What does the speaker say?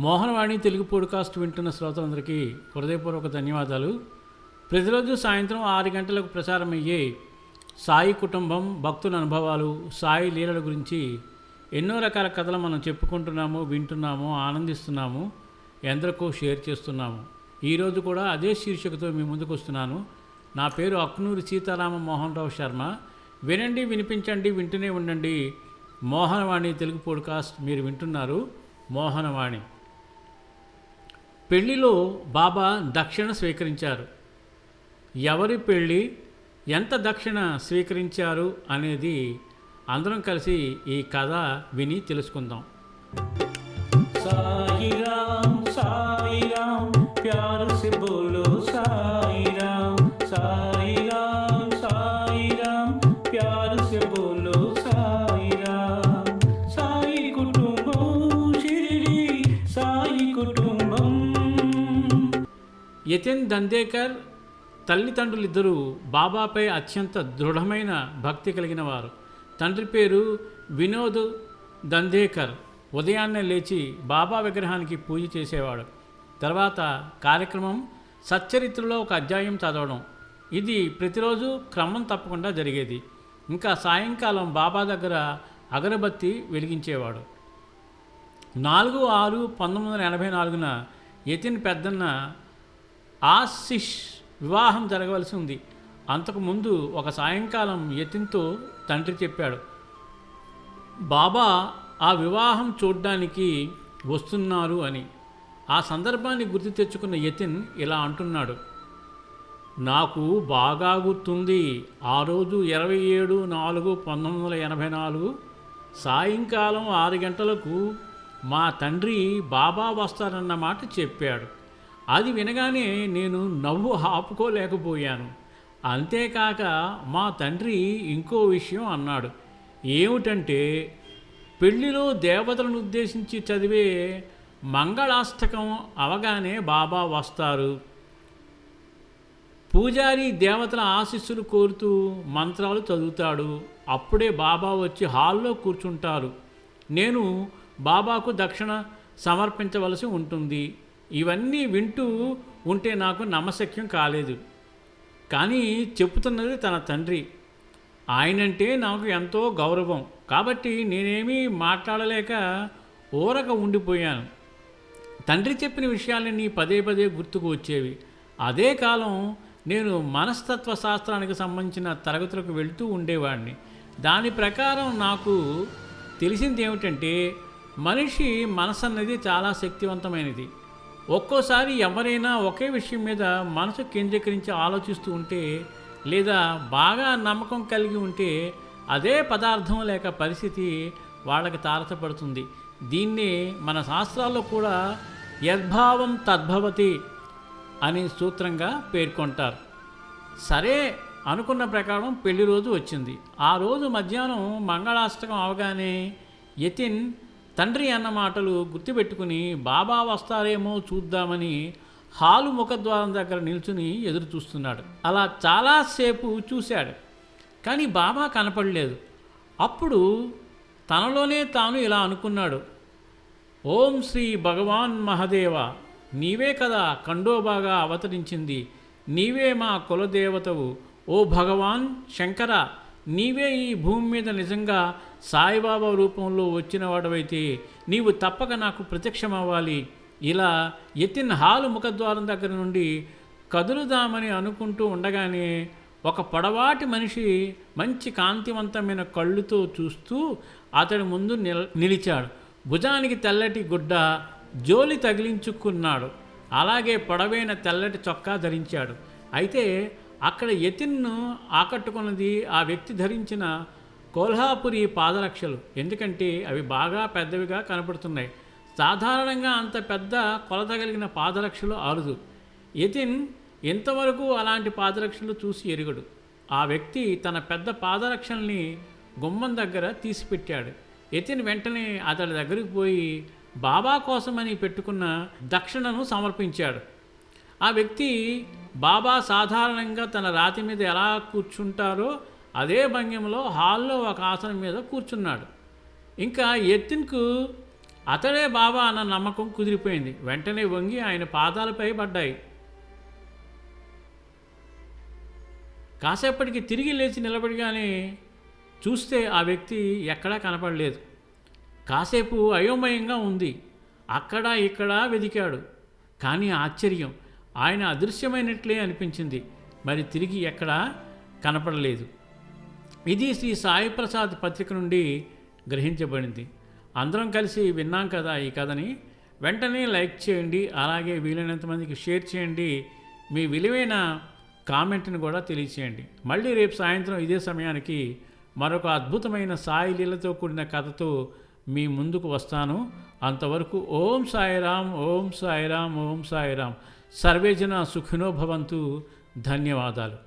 Mohanavani Telugu podcast వింటున్న శ్రోతలందరికీ హృదయపూర్వక ధన్యవాదాలు. ప్రతిరోజు సాయంత్రం ఆరు గంటలకు ప్రసారమయ్యే సాయి కుటుంబం భక్తుల అనుభవాలు సాయి లీలల గురించి ఎన్నో రకాల కథలు మనం చెప్పుకుంటున్నాము వింటున్నాము ఆనందిస్తున్నాము ఎందరికో షేర్ చేస్తున్నాము. ఈరోజు కూడా అదే శీర్షికతో మీ ముందుకు వస్తున్నాను. నా పేరు అక్నూరి సీతారామ మోహన్ రావు శర్మ. వినండి వినిపించండి వింటూనే ఉండండి. మోహనవాణి తెలుగు పోడ్కాస్ట్ మీరు వింటున్నారు. మోహనవాణి. పెళ్ళిలో బాబా దక్షిణ స్వీకరించారు. ఎవరి పెళ్ళి ఎంత దక్షిణ స్వీకరించారు అనేది అందరం కలిసి ఈ కథ విని తెలుసుకుందాం. యతిన్ దందేకర్ తల్లిదండ్రులిద్దరూ బాబాపై అత్యంత దృఢమైన భక్తి కలిగిన వారు తండ్రి పేరు వినోద్ దందేకర్. ఉదయాన్నే లేచి బాబా విగ్రహానికి పూజ చేసేవాడు. తర్వాత కార్యక్రమం సచ్చరిత్రలో ఒక అధ్యాయం చదవడం. ఇది ప్రతిరోజు క్రమం తప్పకుండా జరిగేది. ఇంకా సాయంకాలం బాబా దగ్గర అగరబత్తి వెలిగించేవాడు. నాలుగు ఆరు పంతొమ్మిది వందల ఎనభై నాలుగున యతిన్ పెద్దన్న ఆశిష్ వివాహం జరగవలసి ఉంది. అంతకుముందు ఒక సాయంకాలం యతిన్తో తండ్రి చెప్పాడు బాబా ఆ వివాహం చూడ్డానికి వస్తున్నారు అని. ఆ సందర్భాన్ని గుర్తు తెచ్చుకున్న యతిన్ ఇలా అంటున్నాడు నాకు బాగా గుర్తుంది. ఆ రోజు ఇరవై ఏడు నాలుగు పంతొమ్మిది వందల ఎనభై నాలుగు సాయంకాలం ఆరు గంటలకు మా తండ్రి బాబా వస్తారన్న మాట చెప్పాడు. అది వినగానే నేను నవ్వు ఆపుకోలేకపోయాను. అంతేకాక మా తండ్రి ఇంకో విషయం అన్నాడు. ఏమిటంటే పెళ్ళిలో దేవతలను ఉద్దేశించి చదివే మంగళాష్టకం అవగానే బాబా వస్తారు. పూజారి దేవతల ఆశీస్సులు కోరుతూ మంత్రాలు చదువుతాడు. అప్పుడే బాబా వచ్చి హాల్లో కూర్చుంటారు. నేను బాబాకు దక్షిణ సమర్పించవలసి ఉంటుంది. ఇవన్నీ వింటూ ఉంటే నాకు నమ్మశక్యం కాలేదు. కానీ చెప్తున్నది తన తండ్రి. ఆయనంటే నాకు ఎంతో గౌరవం. కాబట్టి నేనేమీ మాట్లాడలేక ఊరక ఉండిపోయాను. తండ్రి చెప్పిన విషయాలన్నీ పదే పదే గుర్తుకు వచ్చేవి. అదే కాలం నేను మనస్తత్వ శాస్త్రానికి సంబంధించిన తరగతులకు వెళ్తూ ఉండేవాడిని. దాని ప్రకారం నాకు తెలిసింది ఏమిటంటే మనిషి మనసు అన్నది చాలా శక్తివంతమైనది. ఒక్కోసారి ఎవరైనా ఒకే విషయం మీద మనసు కేంద్రీకరించి ఆలోచిస్తూ ఉంటే లేదా బాగా నమ్మకం కలిగి ఉంటే అదే పదార్థం లేక పరిస్థితి వాళ్ళకి తారసపడుతుంది. దీన్నే మన శాస్త్రాల్లో కూడా యద్భావం తద్భవతి అని సూత్రంగా పేర్కొంటారు. సరే అనుకున్న ప్రకారం పెళ్ళి రోజు వచ్చింది. ఆ రోజు మధ్యాహ్నం మంగళాష్టకం అవగానే యతిన్ తండ్రి అన్న మాటలు గుర్తుపెట్టుకుని బాబా వస్తారేమో చూద్దామని హాలు ముఖద్వారం దగ్గర నిల్చుని ఎదురు చూస్తున్నాడు. అలా చాలాసేపు చూశాడు. కానీ బాబా కనపడలేదు. అప్పుడు తనలోనే తాను ఇలా అనుకున్నాడు. ఓం శ్రీ భగవాన్ మహదేవ నీవే కదా కండోబాగా అవతరించింది. నీవే మా కులదేవతవు. ఓ భగవాన్ శంకర నీవే ఈ భూమి మీద నిజంగా సాయిబాబా రూపంలో వచ్చిన వాడవైతే నీవు తప్పక నాకు ప్రత్యక్షమవ్వాలి. ఇలా ఎత్తిన హాలు ముఖద్వారం దగ్గర నుండి కదులుదామని అనుకుంటూ ఉండగానే ఒక పొడవాటి మనిషి మంచి కాంతివంతమైన కళ్ళుతో చూస్తూ అతడి ముందు నిల నిలిచాడు. భుజానికి తెల్లటి గుడ్డ జోలి తగిలించుకున్నాడు. అలాగే పొడవైన తెల్లటి చొక్కా ధరించాడు. అయితే అక్కడ యతిన్ను ఆకట్టుకున్నది ఆ వ్యక్తి ధరించిన కోల్హాపురి పాదరక్షలు. ఎందుకంటే అవి బాగా పెద్దవిగా కనపడుతున్నాయి. సాధారణంగా అంత పెద్ద కొలతగలిగిన పాదరక్షలు అరుదు యతిన్ ఇంతవరకు అలాంటి పాదరక్షలు చూసి ఎరుగడు. ఆ వ్యక్తి తన పెద్ద పాదరక్షల్ని గుమ్మం దగ్గర తీసిపెట్టాడు. యతిన్ వెంటనే అతడి దగ్గరికి పోయి బాబా కోసమని పెట్టుకున్న దక్షిణను సమర్పించాడు. ఆ వ్యక్తి బాబా సాధారణంగా తన రాతి మీద ఎలా కూర్చుంటారో అదే భంగిమలో హాల్లో ఒక ఆసనం మీద కూర్చున్నాడు. ఇంకా ఎత్తిన్కు అతడే బాబా అన్న నమ్మకం కుదిరిపోయింది. వెంటనే వంగి ఆయన పాదాలపై పడ్డాయి. కాసేపటికి తిరిగి లేచి నిలబడిగానే చూస్తే ఆ వ్యక్తి ఎక్కడా కనపడలేదు. కాసేపు అయోమయంగా ఉంది. అక్కడ ఇక్కడ వెదికాడు కానీ ఆశ్చర్యం ఆయన అదృశ్యమైనట్లే అనిపించింది. మరి తిరిగి ఎక్కడా? కనపడలేదు. ఇది శ్రీ సాయి ప్రసాద్ పత్రిక నుండి గ్రహించబడింది. అందరం కలిసి విన్నాం కదా ఈ కథని. వెంటనే లైక్ చేయండి అలాగే వీలైనంత మందికి షేర్ చేయండి. మీ విలువైన కామెంట్ని కూడా తెలియచేయండి. మళ్ళీ రేపు సాయంత్రం ఇదే సమయానికి మరొక అద్భుతమైన సాయి లీలతో కూడిన కథతో మీ ముందుకు వస్తాను. అంతవరకు ఓం సాయిరామ్ ఓం సాయిరామ్ ఓం సాయిరామ్. సర్వే జన సుఖినో భవంతు ధన్యవాదాలు